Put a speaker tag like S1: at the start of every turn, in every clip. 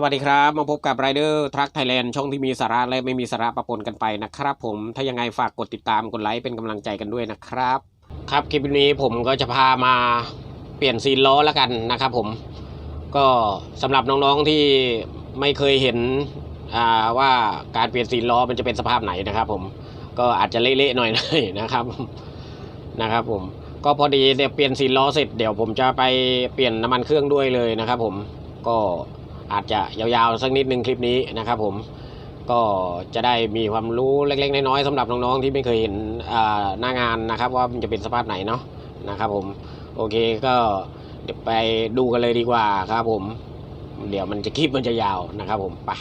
S1: สวัสดีครับ มาพบกับ Rider Truck Thailand ช่องที่มีสาระและไม่มีสาระประปนกันไปนะครับผมถ้ายังไงฝากกดติดตามกดไลค์เป็นกำลังใจกันด้วยนะครับ ครับคลิปนี้ผมก็จะพามาเปลี่ยนซีนล้อแล้วกันนะครับผมก็สำหรับน้องๆที่ไม่เคยเห็นว่าการเปลี่ยนซีนล้อมันจะเป็นสภาพไหนนะครับ ผมก็อาจจะเละๆหน่อยๆนะครับนะครับ ผมก็พอดีเดี๋ยวเปลี่ยนซีนล้อเสร็จเดี๋ยวผมจะไปเปลี่ยนน้ำมันเครื่องด้วยเลยนะครับ ผมก็ อาจจะยาวๆสักนิดนึงคลิปนี้นะครับผมก็จะได้มีความรู้เล็กๆน้อยๆสำหรับน้องๆที่ไม่เคยเห็นหน้างานนะครับว่ามันจะเป็นสภาพไหนเนาะนะครับผมโอเคก็เดี๋ยวไปดูกันเลยดีกว่าครับผม เดี๋ยวมันจะคลิปมันจะยาวนะครับผมไป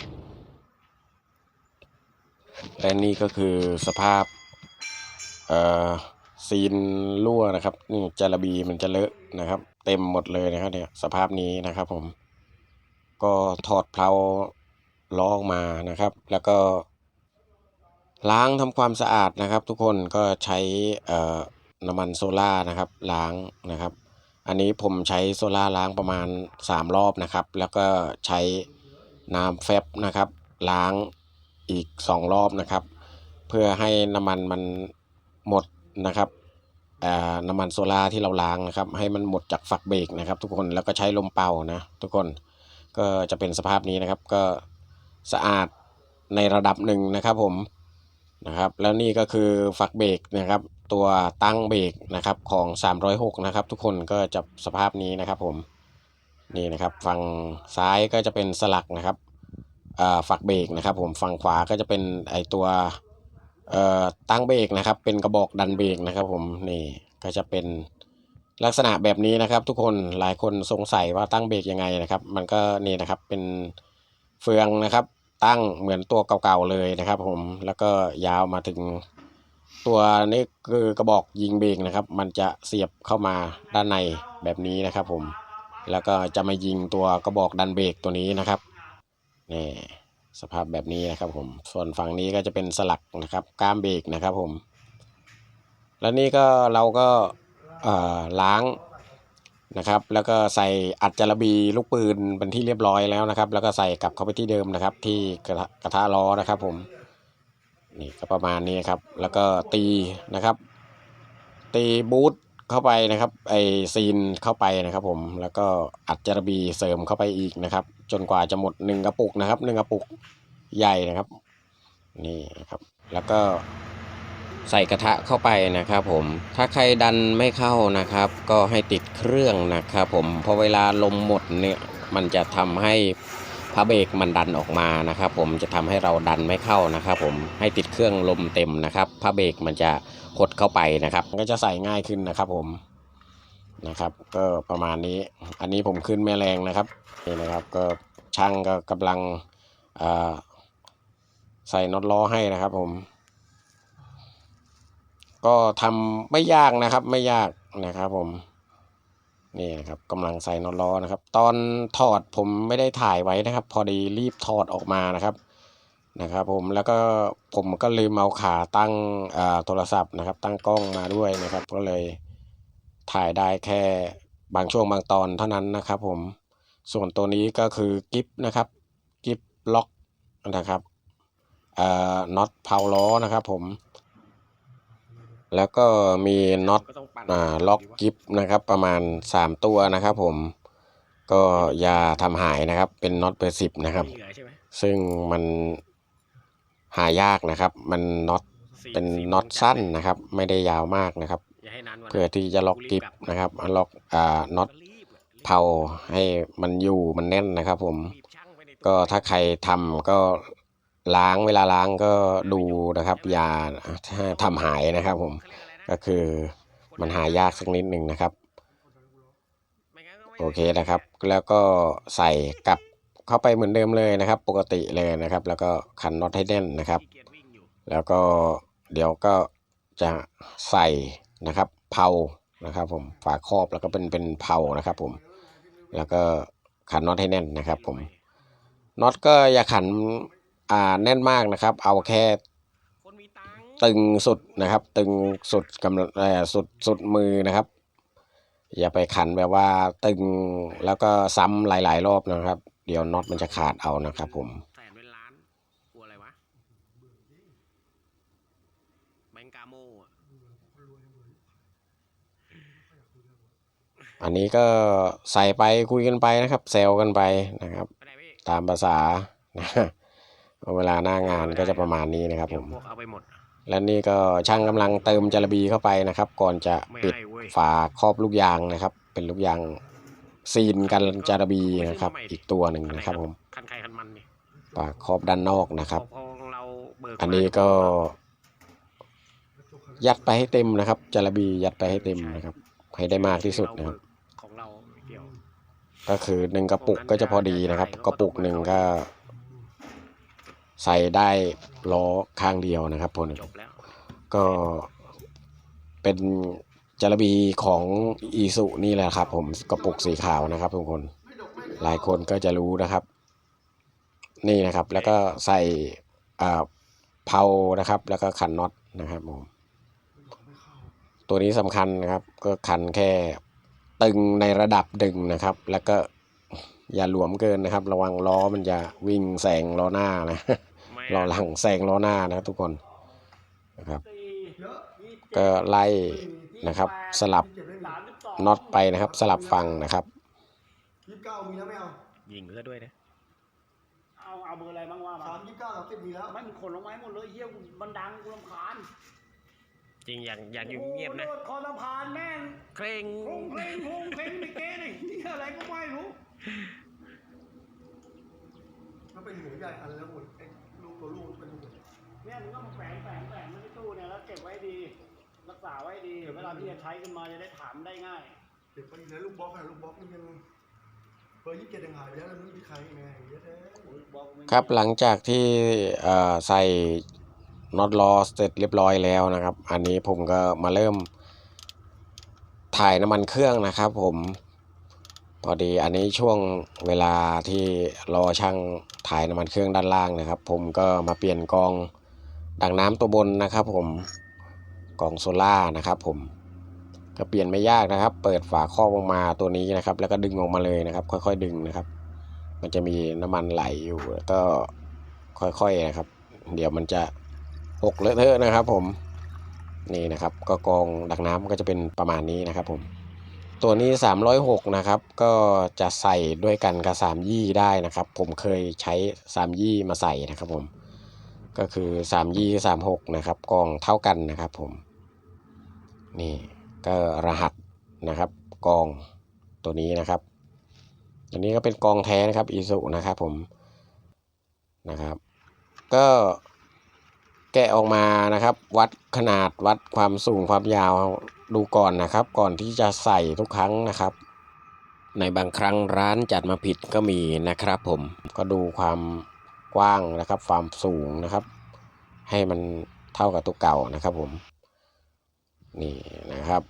S1: และนี่ก็คือสภาพเอ่อซีนรั่วนะครับนี่จาระบีมันจะเลอะนะครับ เต็มหมดเลยนะครับเนี่ยสภาพนี้นะครับผม ก็ถอดเพลาล้อออกมานะครับ แล้วก็ล้างทำความสะอาดนะครับ ทุกคนก็ใช้น้ำมันโซล่านะครับล้างนะครับ อันนี้ผมใช้โซล่าล้างประมาณ 3 รอบนะครับ แล้วก็ใช้น้ำแฟบนะครับ ล้างอีก 2 รอบนะครับ เพื่อให้น้ำมันมันหมดนะครับน้ำมันโซล่าที่เราล้างนะครับ ให้มันหมดจากฝักเบรกนะครับ ทุกคนแล้วก็ใช้ลมเป่านะ ทุกคน ก็จะเป็นสภาพนี้นะครับ ก็สะอาดในระดับหนึ่งนะครับผมนะครับ แล้วนี่ก็คือฝักเบรกนะครับ ตัวตั้งเบรกนะครับของ 306 นะครับ ทุกคนก็จะสภาพนี้นะครับผมนี่นะครับฝั่งซ้ายก็จะเป็นสลักนะครับฝักเบรกนะครับ ผมฝั่งขวาก็จะเป็นไอตัวตั้งเบรกนะครับ เป็นกระบอกดันเบรกนะครับ ผมนี่ก็จะเป็น ลักษณะแบบนี้นะครับ ทุกคนหลายคนสงสัยว่าตั้งเบรกยังไงนะครับ มันก็นี่นะครับเป็นเฟืองนะครับ ตั้งเหมือนตัวเก่าๆเลยนะครับ ผมแล้วก็ยาวมาถึงตัวนี้คือกระบอกยิงเบรกนะครับ มันจะเสียบเข้ามาด้านในแบบนี้นะครับ ผมแล้วก็จะมายิงตัวกระบอกดันเบรกตัวนี้นะครับนี่สภาพแบบนี้นะครับ ผมส่วนฝั่งนี้ก็จะเป็นสลักนะครับก้ามเบรกนะครับ ผม แล้วนี่ก็เราก็ ล้างนะครับ แล้วก็ใส่อัดจารบีลูกปืนเป็นที่เรียบร้อยแล้วนะครับ แล้วก็ใส่กลับเข้าไปที่เดิมนะครับ ที่กระทะกระทะล้อนะครับผมนี่ก็ประมาณนี้ครับ แล้วก็ตีนะครับ ตีบูทเข้าไปนะครับไอซีนเข้าไปนะครับ ผมแล้วก็อัดจารบีเสริมเข้าไปอีกนะครับ จนกว่าจะหมดหนึ่งกระปุกนะครับหนึ่งกระปุกใหญ่นะครับ นี่นะครับ แล้วก็ ใส่กระทะเข้าไปนะครับผม ถ้าใครดันไม่เข้านะครับ ก็ให้ติดเครื่องนะครับผมพราะเวลาลมหมดเนี่ยมันจะทำให้พระเบรกมันดันออกมานะครับ ผมจะทำให้เราดันไม่เข้านะครับ ผมให้ติดเครื่องลมเต็มนะครับพระเบรกมันจะหดเข้าไปนะครับ ก็จะใส่ง่ายขึ้นนะครับผมนะครับ ก็ประมาณนี้ อันนี้ผมขึ้นแม่แรงนะครับนี่นะครับ ก็ช่างก็กำลังใส่น็อตล้อให้นะครับผม ก็ทำไม่ยากนะครับไม่ยากนะครับผมนี่นะครับกำลังใส่น็อตล้อนะครับ ตอนถอดผมไม่ได้ถ่ายไว้นะครับ พอดีรีบถอดออกมานะครับนะครับ ผมแล้วก็ผมก็ลืมเอาขาตั้งอ่าโทรศัพท์นะครับ ตั้งกล้องมาด้วยนะครับ ก็เลยถ่ายได้แค่บางช่วงบางตอนเท่านั้นนะครับ ผมส่วนตัวนี้ก็คือกิฟนะครับกิฟล็อกนะครับอ่าน็อตเพาล้อนะครับ ผม แล้วก็มีน็อตอ่าล็อกกิฟนะครับประมาณ 3 ตัวนะครับผมก็อย่าทำหายนะครับ เป็นน็อตเบอร์สิบนะครับ ซึ่งมันหายากนะครับ มันน็อตเป็นน็อตสั้นนะครับ ไม่ได้ยาวมากนะครับ เพื่อที่จะล็อกกิฟนะครับล็อกอ่าน็อตเผาให้มันอยู่มันแน่นนะครับ ผมก็ถ้าใครทำก็ ล้างเวลาล้างก็ดูนะครับอย่าทำหายนะครับผมก็คือมันหายากสักนิดหนึ่งนะครับ โอเคนะครับ แล้วก็ใส่กลับเข้าไปเหมือนเดิมเลยนะครับ ปกติเลยนะครับ แล้วก็ขันน็อตให้แน่นนะครับ แล้วก็เดี๋ยวก็จะใส่นะครับเผานะครับ ผมฝาครอบแล้วก็เป็นเป็นเผานะครับ ผม แล้วก็ขันน็อตให้แน่นนะครับ ผมน็อตก็อย่าขัน อ่าแน่นมากนะครับ เอาแค่ตึงสุดนะครับ ตึงสุดกำลังเอ่อสุดสุดมือนะครับ อย่าไปขันแบบว่าตึงแล้วก็ซ้ำหลาย ๆ รอบนะครับ เดี๋ยวน็อตมันจะขาดเอานะครับผม
S2: แสนเป็นล้านกลัวอะไรวะแบงกาโมอะ
S1: อันนี้ก็ใส่ไปคุยกันไปนะครับแซวกันไปนะครับ
S2: ไปไหนพี่
S1: ตามภาษานะ เวลาหน้างานก็จะประมาณนี้นะครับ
S2: เดี๋
S1: ผ
S2: ยว
S1: ม
S2: พวกเอาไปหมด
S1: และนี่ก็ช่างกำลังเติมจาระบีเข้าไปนะครับ ก่อนจะ
S2: ไม่
S1: ปิด
S2: ให้เว้ย
S1: ฝาครอบลูกยางนะครับ เป็นลูกยางซีนกันจาระบีนะครับ อีกตัวหนึ่งนะครับผม
S2: คันใครคันมันนี่
S1: ฝาครอบด้านนอกนะครับ
S2: พอของเราเบิก
S1: อันนี้ก็ ยัดไปให้เต็มนะครับจาระบียัดไปให้เต็มนะครับ ให้ได้มากที่สุดนะครับ
S2: ของเราเกี่ยว
S1: ก็คือหนึ่งกระปุกก็จะพอดีนะครับ กระปุกหนึ่งก็ ใส่ได้ล้อข้างเดียวนะครับพวกนี้
S2: จบแล้ว
S1: ก็เป็นจาระบีของอีสุนี่แหละครับ ผมกระปุกสีขาวนะครับทุกคนหลายคนก็จะรู้นะครับ นี่นะครับ แล้วก็ใส่อ่าเพานะครับ แล้วก็ขันน็อตนะครับผมตัวนี้สำคัญนะครับ ก็ขันแค่ตึงในระดับดึงนะครับ แล้วก็ อย่าหลวมเกินนะครับ ระวังล้อมันจะวิ่งแซงล้อหน้านะ
S2: ไม่
S1: ล้อหลังแซงล้อหน้านะครับทุกคนนะครับ ก็ไล่นะครับสลับน็อตไปนะครับ สลับฟังนะครับ
S3: ยี่สิบเก้ามีแล้วไม่เอา
S2: ยิงซะด้วยนะ
S4: เอาเอาเบอร์อะไรบ้างว่ามา
S3: สามยี่สิบเก้าสามสิบมีแล้ว
S4: ไม่มึงขนลงไม้หมดเลยเฮียกูมันดังกูรำคาญ
S2: จริงอยากอยากอยู่เงียบนะ
S4: โอ้โหโดดคอสะพานแม่ง
S2: เคร่ง
S4: โครงเพลงโครงเพลงไม่เก้เลยเฮียอะไรก็ไม่รู้
S3: มันเป็นหัวใหญ่อันแล้วหมดไอ้ลูกตัวลูกเป็นหัว
S4: เนี่ยมึงก็มาแฝงแฝงแฝงไว้ในตู้เนี่ยแล้วเก็บไว้ดี รักษาไว้ดี เวลาที่จะใช้ขึ้นมาจะได้ถามได้ง่าย
S3: เก็บไปอยู่ในลูกบล็อกอะลูกบล็อกนี่ยังเบอร์ยี่สิบเจ็ดยังหายไปแล้วแล้วมันมีใครยังไงเยอะแท้
S1: ครับหลังจากที่ใส่น็อตล้อเสร็จเรียบร้อยแล้วนะครับ อันนี้ผมก็มาเริ่มถ่ายน้ำมันเครื่องนะครับผม พอดีอันนี้ช่วงเวลาที่รอช่างถ่ายน้ำมันเครื่องด้านล่างนะครับ ผมก็มาเปลี่ยนกองดังน้ำตัวบนนะครับ ผมกองโซล่านะครับผมก็เปลี่ยนไม่ยากนะครับ เปิดฝาครอบออกมาตัวนี้นะครับ แล้วก็ดึงออกมาเลยนะครับ ค่อยๆ ดึงนะครับ มันจะมีน้ำมันไหลอยู่แล้วก็ค่อยๆนะครับ เดี๋ยวมันจะหกเลอะเทอะนะครับ ผมนี่นะครับ ก็กองดักน้ำก็จะเป็นประมาณนี้นะครับ ผม ตัวนี้ 306 นะครับ ก็จะใส่ด้วยกันกับ3ยี่ได้นะครับ ผมเคยใช้3ยี่มาใส่นะครับผม ก็คือ3ยี่36 นะครับกองเท่ากันนะครับผม นี่ก็รหัสนะครับกองตัวนี้นะครับอันนี้ก็เป็นกองแท้นะครับอีสุนะครับผม นะครับ ก็แกะออกมานะครับ วัดขนาดวัดความสูงความยาว ดูก่อนนะครับ ก่อนที่จะใส่ทุกครั้งนะครับ ในบางครั้งร้านจัดมาผิดก็มีนะครับผมก็ดูความกว้างนะครับ ความสูงนะครับ ให้มันเท่ากับตัวเก่านะครับผม นี่นะครับ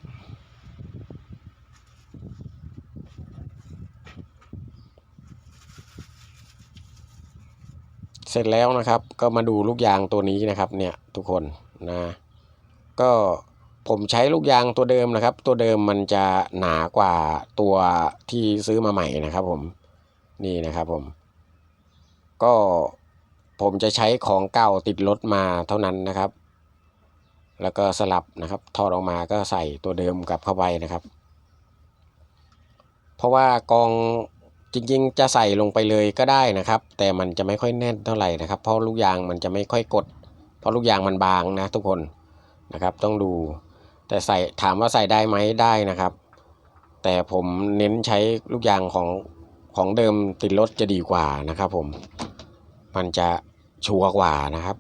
S1: เสร็จแล้วนะครับก็มาดูลูกยางตัวนี้นะครับเนี่ยทุกคนนะก็ ผมใช้ลูกยางตัวเดิมนะครับ ตัวเดิมมันจะหนากว่าตัวที่ซื้อมาใหม่นะครับผมนี่นะครับผม ก็ผมจะใช้ของเก่าติดรถมาเท่านั้นนะครับ แล้วก็สลับนะครับถอดออกมาก็ใส่ตัวเดิมกลับเข้าไปนะครับ เพราะว่ากองจริงๆ จะใส่ลงไปเลยก็ได้นะครับ แต่มันจะไม่ค่อยแน่นเท่าไหร่นะครับ เพราะลูกยางมันจะไม่ค่อยกด เพราะลูกยางมันบางนะทุกคนนะครับต้องดู แต่ใส่ถามว่าใส่ได้ไหมได้นะครับ แต่ผมเน้นใช้ลูกยางของของเดิมติดรถจะดีกว่านะครับ ผมมันจะชัวร์กว่านะครับ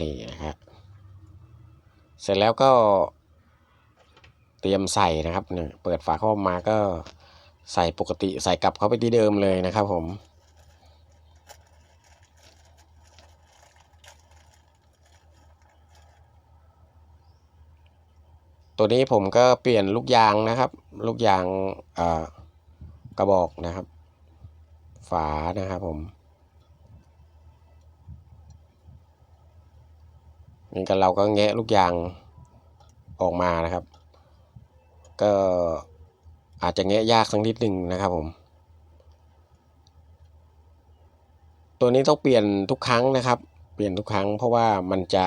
S1: นี่นะครับเสร็จแล้วก็เตรียมใส่นะครับเนี่ยเปิดฝาเข้ามาก็ใส่ปกติใส่กลับเข้าไปที่เดิมเลยนะครับผม ตัวนี้ผมก็เปลี่ยนลูกยางนะครับ ลูกยางกระบอกนะครับ ฝานะครับผม นี่ก็เราก็แงะลูกยางออกมานะครับ ก็อาจจะแงะยากสักนิดหนึ่งนะครับผม ตัวนี้ต้องเปลี่ยนทุกครั้งนะครับ เปลี่ยนทุกครั้งเพราะว่ามันจะ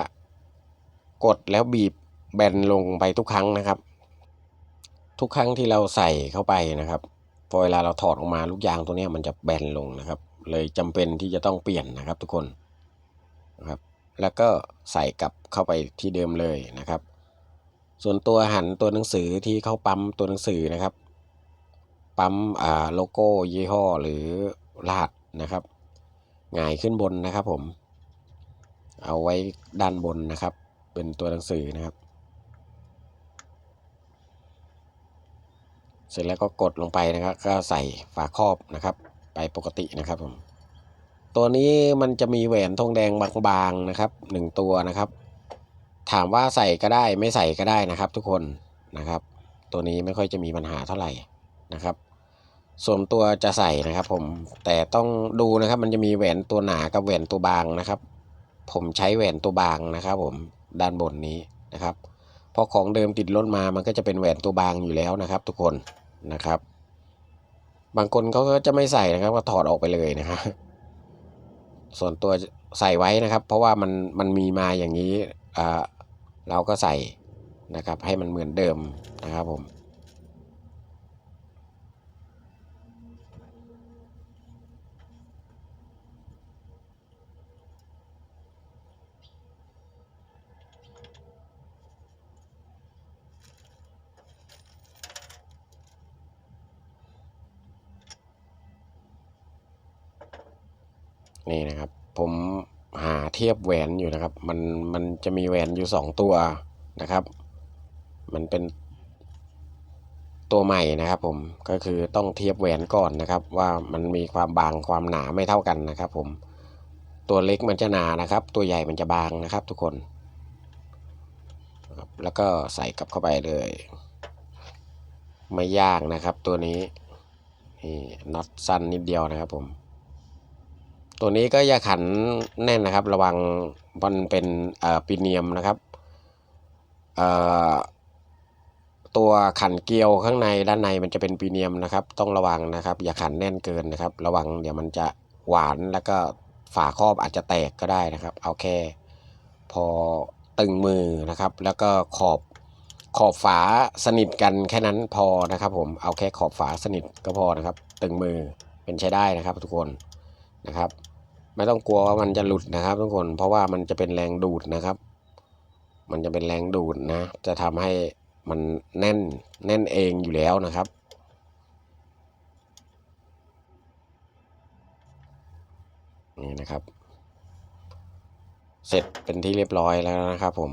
S1: กดแล้วบีบ แบนลงไปทุกครั้งนะครับ ทุกครั้งที่เราใส่เข้าไปนะครับพอเวลาเราถอดออกมาลูกยางตัวนี้มันจะแบนลงนะครับ เลยจำเป็นที่จะต้องเปลี่ยนนะครับทุกคนนะครับ แล้วก็ใส่กลับเข้าไปที่เดิมเลยนะครับ ส่วนตัวหันตัวหนังสือที่เข้าปั๊มตัวหนังสือนะครับ ปั๊มอ่าโลโก้ยี่ห้อหรือรหัสนะครับหงายขึ้นบนนะครับผม เอาไว้ด้านบนนะครับ เป็นตัวหนังสือนะครับ เสร็จแล้วก็กดลงไปนะครับ ก็ใส่ฝาครอบนะครับ ไปปกตินะครับผมตัวนี้มันจะมีแหวนทองแดงบางๆนะครับหนึ่งตัวนะครับ ถามว่าใส่ก็ได้ไม่ใส่ก็ได้นะครับ ทุกคนนะครับ ตัวนี้ไม่ค่อยจะมีปัญหาเท่าไหร่นะครับ ส่วนตัวจะใส่นะครับ ผมแต่ต้องดูนะครับ มันจะมีแหวนตัวหนากับแหวนตัวบางนะครับ ผมใช้แหวนตัวบางนะครับ ผมด้านบนนี้นะครับเพราะของเดิมติดรถมามันก็จะเป็นแหวนตัวบางอยู่แล้วนะครับ ทุกคน นะครับ บางคนเขาก็จะไม่ใส่นะครับ ก็ถอดออกไปเลยนะครับส่วนตัวใส่ไว้นะครับ เพราะว่ามันมันมีมาอย่างนี้เราก็ใส่นะครับ ให้มันเหมือนเดิมนะครับผม นี่นะครับ ผมหาเทียบแหวนอยู่นะครับ มันมันจะมีแหวนอยู่สองตัวนะครับ มันเป็นตัวใหม่นะครับผมก็คือต้องเทียบแหวนก่อนนะครับ ว่ามันมีความบางความหนาไม่เท่ากันนะครับ ผมตัวเล็กมันจะหนานะครับ ตัวใหญ่มันจะบางนะครับ ทุกคนแล้วก็ใส่กลับเข้าไปเลย ไม่ยากนะครับ ตัวนี้นี่น็อตสั้นนิดเดียวนะครับผม ตัวนี้ก็อย่าขันแน่นนะครับ ระวังมันเป็นปีเนียมนะครับตัวขันเกลียวข้างในด้านในมันจะเป็นปีเนียมนะครับ ต้องระวังนะครับ อย่าขันแน่นเกินนะครับ ระวังเดี๋ยวมันจะหวานแล้วก็ฝาครอบอาจจะแตกก็ได้นะครับ เอาแค่ พอตึงมือนะครับ แล้วก็ขอบขอบฝาสนิทกันแค่นั้นพอนะครับ ผมเอาแค่ขอบฝาสนิทก็พอนะครับ ตึงมือเป็นใช้ได้นะครับ ทุกคนนะครับ ไม่ต้องกลัวว่ามันจะหลุดนะครับ ทุกคนเพราะว่ามันจะเป็นแรงดูดนะครับ มันจะเป็นแรงดูดนะ จะทำให้มันแน่นแน่นเองอยู่แล้วนะครับ นี่นะครับ เสร็จเป็นที่เรียบร้อยแล้วนะครับ ผม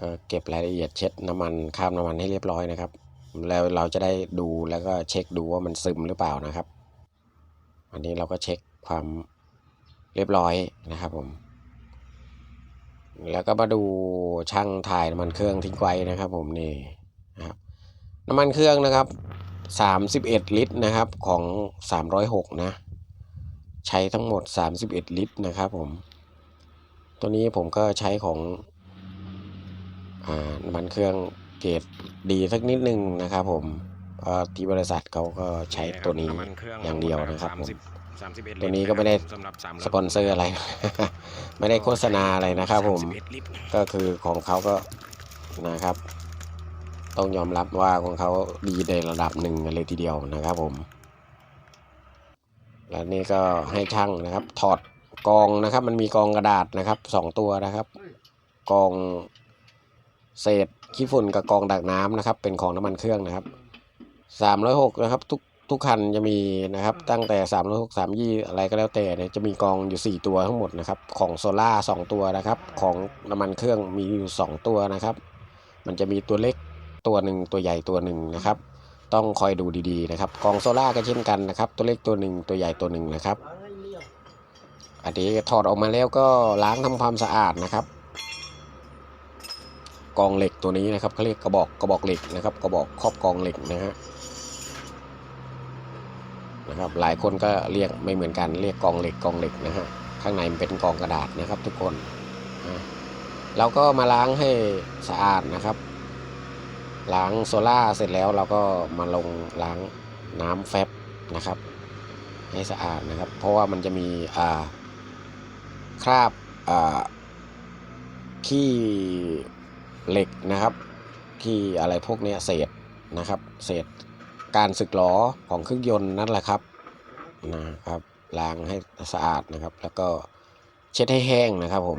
S1: ก็เก็บรายละเอียดเช็ดน้ำมันคราบน้ำมันให้เรียบร้อยนะครับ แล้วเราจะได้ดูแล้วก็เช็คดูว่ามันซึมหรือเปล่านะครับ อันนี้เราก็เช็ค ความเรียบร้อยนะครับผมแล้วก็มาดูช่างถ่ายน้ำมันเครื่องทิ้งไว้นะครับผมนี่นะครับน้ำมันเครื่องนะครับสามสิบเอ็ดลิตรนะครับของสามร้อยหกนะ ใช้ทั้งหมดสามสิบเอ็ดลิตรนะครับผมตัวนี้ผมก็ใช้ของอ่าน้ำมันเครื่องเกรดดีสักนิดนึงนะครับผมที่บริษัทเขาก็ใช้ตัวนี้อย่างเดียวนะครับผม
S2: สามสิบเอ็ด
S1: ตัวนี้ก็ไม่ได้
S2: สำหรับสาม
S1: สปอนเซอร์อะไร ไม่ได้โฆษณาอะไรนะครับผม
S2: 31ลิตร
S1: ก็คือของเขาก็นะครับ ต้องยอมรับว่าของเขาดีในระดับหนึ่งเลยทีเดียวนะครับผม และนี่ก็ให้ช่างนะครับ ถอดกองนะครับ มันมีกองกระดาษนะครับสองตัวนะครับ กองเศษขี้ฝุ่นกับกองดักน้ำนะครับ เป็นของน้ำมันเครื่องนะครับสามร้อยหกนะครับ ทุก ทุกคันจะมีนะครับ ตั้งแต่สามร้อยหกสามยี่อะไรก็แล้วแต่เนี่ยจะมีกองอยู่สี่ตัวทั้งหมดนะครับ ของโซล่าสองตัวนะครับ ของน้ำมันเครื่องมีอยู่สองตัวนะครับ มันจะมีตัวเล็กตัวหนึ่งตัวใหญ่ตัวหนึ่งนะครับ ต้องคอยดูดีๆนะครับ กองโซล่าก็เช่นกันนะครับ ตัวเล็กตัวหนึ่งตัวใหญ่ตัวหนึ่งนะครับ
S3: ล้างให้เรียบ
S1: อันนี้ถอดออกมาแล้วก็ล้างทำความสะอาดนะครับ กองเหล็กตัวนี้นะครับเขาเรียกกระบอกกระบอกเหล็กนะครับ กระบอกครอบกองเหล็กนะฮะ นะครับ หลายคนก็เรียกไม่เหมือนกันเรียกกองเหล็กกองเหล็กนะฮะข้างในมันเป็นกองกระดาษนะครับ ทุกคนอะเราก็มาล้างให้สะอาดนะครับ ล้างโซล่าเสร็จแล้วเราก็มาลงล้างน้ำแฟบนะครับ ให้สะอาดนะครับ เพราะว่ามันจะมีอ่าคราบอ่าขี้เหล็กนะครับขี้อะไรพวกนี้เศษนะครับ เศษ การสึกหรอของเครื่องยนต์นั่นแหละครับนะครับล้างให้สะอาดนะครับ แล้วก็เช็ดให้แห้งนะครับผม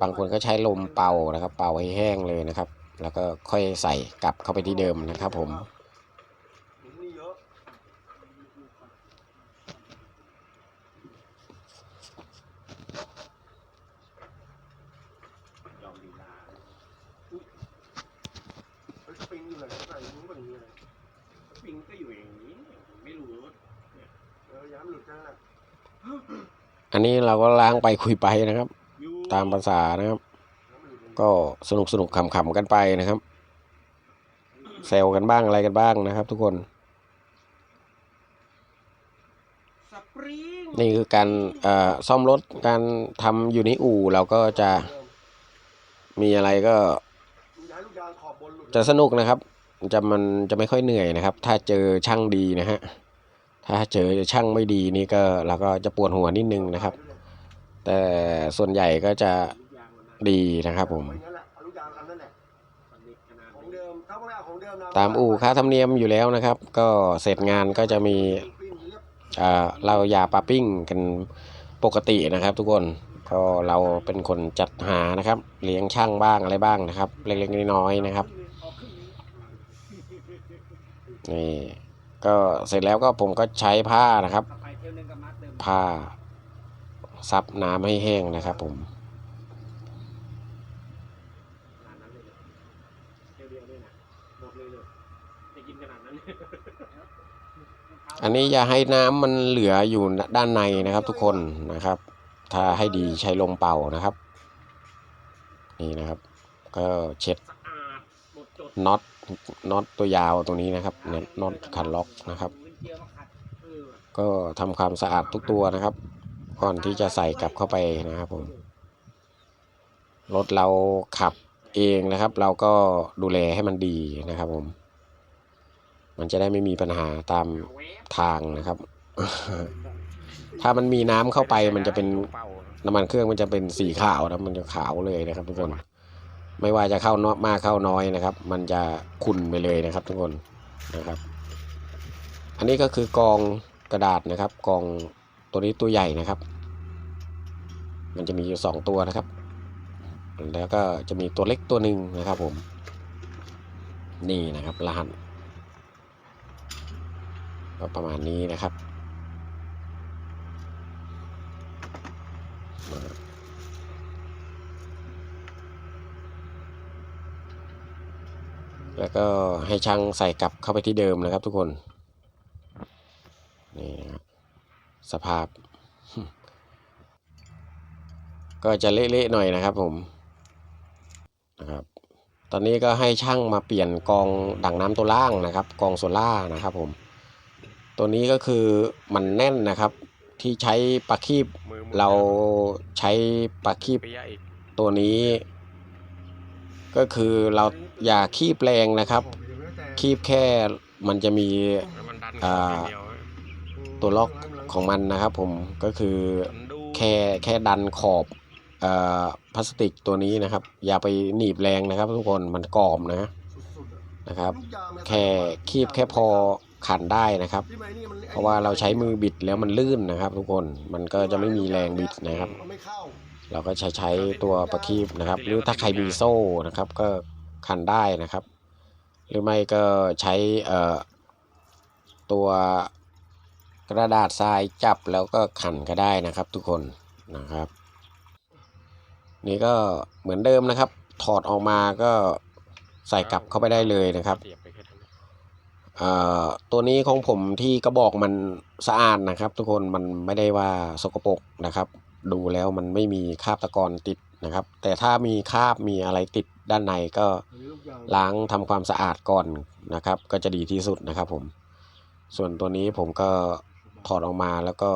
S1: บางคนก็ใช้ลมเป่านะครับ เป่าให้แห้งเลยนะครับ แล้วก็ค่อยใส่กลับเข้าไปที่เดิมนะครับผม
S3: นี่เยอะ
S4: ยอมดีลา
S3: เฮ้ยสปริงอยู่ไหนใส่มึงแบบนี้เลย
S4: ปิงก็อยู่อย่างนี้ ไม่รู้
S3: เออย้ำหลุดกันแหละ
S1: อันนี้เราก็ล้างไปคุยไปนะครับ
S4: อยู่
S1: ตามภาษานะครับ
S3: ย้ำหลุดกัน
S1: ก็สนุกสนุกขำๆกันไปนะครับแซวกันบ้างอะไรกันบ้างนะครับ ทุกคน
S4: สปริง
S1: นี่คือการเอ่อซ่อมรถการทำอยู่ในอู่เราก็จะมีอะไรก็
S3: มึงย้ายลูกยางขอบบนหลุด
S1: จะสนุกนะครับ จะมันจะไม่ค่อยเหนื่อยนะครับ ถ้าเจอช่างดีนะฮะ ถ้าเจอช่างไม่ดีนี่ก็เราก็จะปวดหัวนิดนึงนะครับ แต่ส่วนใหญ่ก็จะดีนะครับผมตามอู่ค่าธรรมเนียมอยู่แล้วนะครับ ก็เสร็จงานก็จะมี
S3: เรียบ
S1: เอ่อเรายาปลาปิ้งกันปกตินะครับ ทุกคนก็เราเป็นคนจัดหานะครับ เลี้ยงช่างบ้างอะไรบ้างนะครับ เล็กๆน้อยๆนะครับนี่ ก็เสร็จแล้วก็ผมก็ใช้ผ้านะครับ ผ้าซับน้ำให้แห้งนะครับผม
S4: อันนี้
S1: อย่าให้น้ำมันเหลืออยู่ด้านในนะครับทุกคนนะครับ ถ้าให้ดีใช้ลมเป่านะครับ นี่นะครับ ก็เช็ด
S4: สะอาดหมดจด
S1: น็อต น็อตตัวยาวตรงนี้นะครับน็อตน็อตคันล็อกนะครับ
S4: เจียวมาขัดเออ
S1: ก็ทำความสะอาดทุกตัวนะครับ ก่อนที่จะใส่กลับเข้าไปนะครับผมรถเราขับเองนะครับ เราก็ดูแลให้มันดีนะครับผม มันจะได้ไม่มีปัญหาตาม
S4: แวบ
S1: ทางนะครับ ถ้ามันมีน้ำเข้าไปมันจะเป็น
S2: เป่า
S1: น้ำมันเครื่องมันจะเป็นสีขาวนะมันจะขาวเลยนะครับทุกคน ไม่ว่าจะเข้าน้อยมากเข้าน้อยนะครับ มันจะขุ่นไปเลยนะครับ ทุกคนนะครับ อันนี้ก็คือกองกระดาษนะครับ กองตัวนี้ตัวใหญ่นะครับ มันจะมีอยู่สองตัวนะครับ แล้วก็จะมีตัวเล็กตัวหนึ่งนะครับผมนี่นะครับรหัสก็ประมาณนี้นะครับ แล้วก็ให้ช่างใส่กลับเข้าไปที่เดิมนะครับทุกคนนี่นะครับสภาพ ก็จะเละๆหน่อยนะครับผมนะครับ ตอนนี้ก็ให้ช่างมาเปลี่ยนกองดังน้ำตัวล่างนะครับ กองโซล่านะครับผม ตัวนี้ก็คือมันแน่นนะครับ ที่ใช้ปลักคีบเราใช้ปลักคีบตัวนี้ ก็คือเราอย่าคีบแรงนะครับ คีบแค่มันจะมีตัวล็อกของมันนะครับผมก็คือแค่แค่ดันขอบอพลาสติกตัวนี้นะครับ อย่าไปหนีบแรงนะครับ ทุกคนมันกรอบนะนะครับ แค่คีบแค่พอขันได้นะครับ เพราะว่าเราใช้มือบิดแล้วมันลื่นนะครับ ทุกคนมันก็จะไม่มีแรงบิดนะครับ
S3: มันไม่ เข้า
S1: เราก็ใช้ใช้ตัวประคีบนะครับ หรือถ้าใครมีโซ่นะครับก็ขันได้นะครับ หรือไม่ก็ใช้เอ่อตัวกระดาษทรายจับแล้วก็ขันก็ได้นะครับทุกคนนะครับ นี่ก็เหมือนเดิมนะครับ ถอดออกมาก็ใส่กลับเข้าไปได้เลยนะครับ
S2: เสียบไปแค่นั้น
S1: เอ่อตัวนี้ของผมที่กระบอกมันสะอาดนะครับ ทุกคนมันไม่ได้ว่าสกปรกนะครับ ดูแล้วมันไม่มีคราบตะกอนติดนะครับ แต่ถ้ามีคราบมีอะไรติดด้านในก็
S3: อันนี้ลูกยาง
S1: ล้างทำความสะอาดก่อนนะครับ ก็จะดีที่สุดนะครับผมส่วนตัวนี้ผมก็ถอดออกมาแล้วก็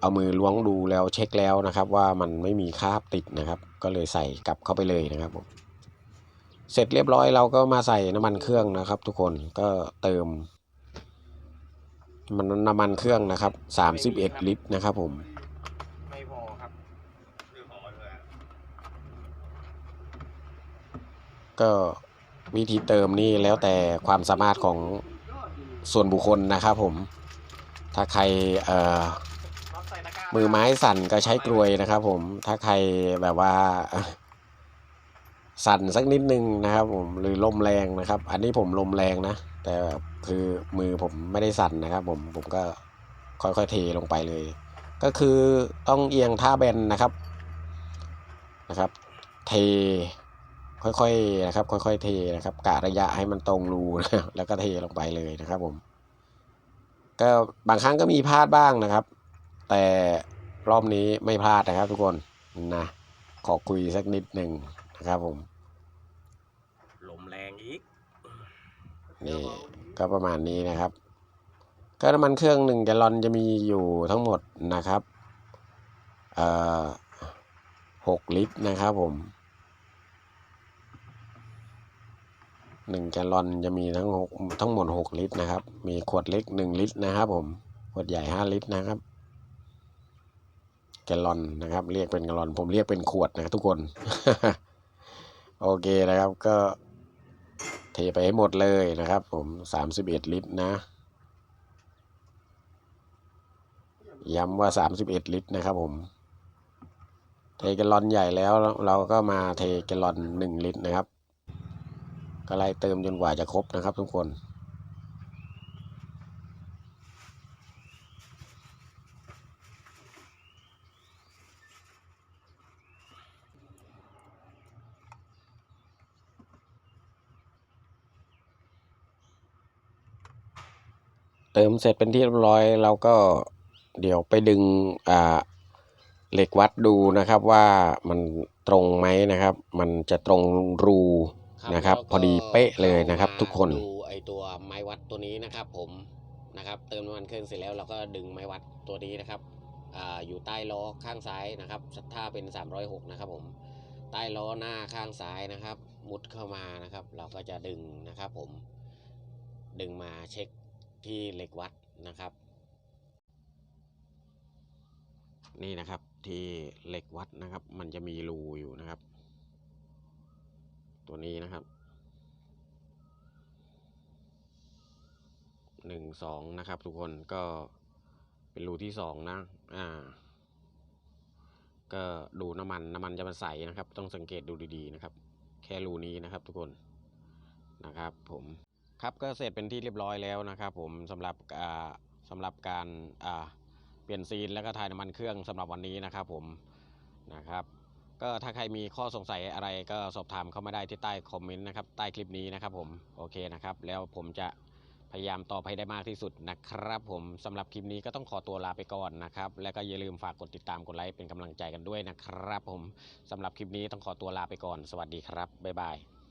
S1: เอามือล้วงดูแล้วเช็คแล้วนะครับ ว่ามันไม่มีคราบติดนะครับ ก็เลยใส่กลับเข้าไปเลยนะครับผมเสร็จเรียบร้อยเราก็มาใส่น้ำมันเครื่องนะครับ ทุกคนก็เติมมันน้ำมันเครื่องนะครับ 31 ลิตรนะครับผม
S2: พอครับ
S1: ก็วิธีเติมนี่แล้วแต่ความสามารถของส่วนบุคคลนะครับผม ถ้าใครมือไม้สั่นก็ใช้กรวยนะครับผม ถ้าใครแบบว่าสั่นสักนิดนึงนะครับผมหรือลมแรงนะครับ อันนี้ผมลมแรงนะ แต่คือมือผมไม่ได้สั่นนะครับผมผมก็ค่อยๆเทลงไปเลย ก็คือต้องเอียงท่าแบนนะครับนะครับ เท ค่อยๆนะครับ ค่อยๆเทนะครับกะระยะให้มันตรงรูนะแล้วก็เทลงไปเลยนะครับผม ก็บางครั้งก็มีพลาดบ้างนะครับ แต่รอบนี้ไม่พลาดนะครับ ทุกคนนะขอคุยสักนิดหนึ่งนะครับผม
S2: ลมแรงอีก
S1: นี่ก็ประมาณนี้นะครับ ก็น้ำมันเครื่องหนึ่งแกลลอนจะมีอยู่ทั้งหมดนะครับเอ่อหกลิตรนะครับผม หนึ่งแกลลอนจะมีทั้งหกทั้งหมดหกลิตรนะครับ มีขวดเล็กหนึ่งลิตรนะครับผม ขวดใหญ่ห้าลิตรนะครับ แกลลอนนะครับ เรียกเป็นแกลลอน ผมเรียกเป็นขวดนะทุกคน โอเคนะครับ ก็เทไปให้หมดเลยนะครับผมสามสิบเอ็ดลิตรนะ ย้ำว่าสามสิบเอ็ดลิตรนะครับผม เทแกลลอนใหญ่แล้วเราก็มาเทแกลลอนหนึ่งลิตรนะครับ ก็ไล่เติมจนกว่าจะครบนะครับทุกคนเติมเสร็จเป็นที่เรียบร้อยเราก็เดี๋ยวไปดึงอ่าเหล็กวัดดูนะครับว่ามันตรงไหมนะครับ มันจะตรงรู นะครับ พอดีเป๊ะเลยนะครับ ทุกคนดูไอตัวไม้วัดตัวนี้นะครับ ผมนะครับ เติมน้ำมันเครื่องเสร็จแล้วเราก็ดึงไม้วัดตัวนี้นะครับอ่าอยู่ใต้ล้อข้างซ้ายนะครับถ้าเป็น 306 นะครับ ผมใต้ล้อหน้าข้างซ้ายนะครับ มุดเข้ามานะครับ เราก็จะดึงนะครับ ผมดึงมาเช็คที่เหล็กวัดนะครับ นี่นะครับที่เหล็กวัดนะครับ มันจะมีรูอยู่นะครับ ตัวนี้นะครับหนึ่งสองนะครับ ทุกคนก็เป็นรูที่สองนะ อ่า ก็ดูน้ำมันน้ำมันจะมาใสนะครับ ต้องสังเกตดูดีๆนะครับ แค่รูนี้นะครับ ทุกคนนะครับ ผมครับก็เสร็จเป็นที่เรียบร้อยแล้วนะครับ ผมสำหรับอ่าสำหรับการอ่าเปลี่ยนซีนแล้วก็ถ่ายน้ำมันเครื่องสำหรับวันนี้นะครับ ผมนะครับ ก็ถ้าใครมีข้อสงสัยอะไรก็สอบถามเข้ามาได้ที่ใต้คอมเมนต์นะครับใต้คลิปนี้นะครับผมโอเคนะครับ แล้วผมจะพยายามตอบให้ได้มากที่สุดนะครับ ผมสำหรับคลิปนี้ก็ต้องขอตัวลาไปก่อนนะครับ แล้วก็อย่าลืมฝากกดติดตามกดไลค์เป็นกำลังใจกันด้วยนะครับ ผมสำหรับคลิปนี้ต้องขอตัวลาไปก่อน สวัสดีครับบ๊ายบาย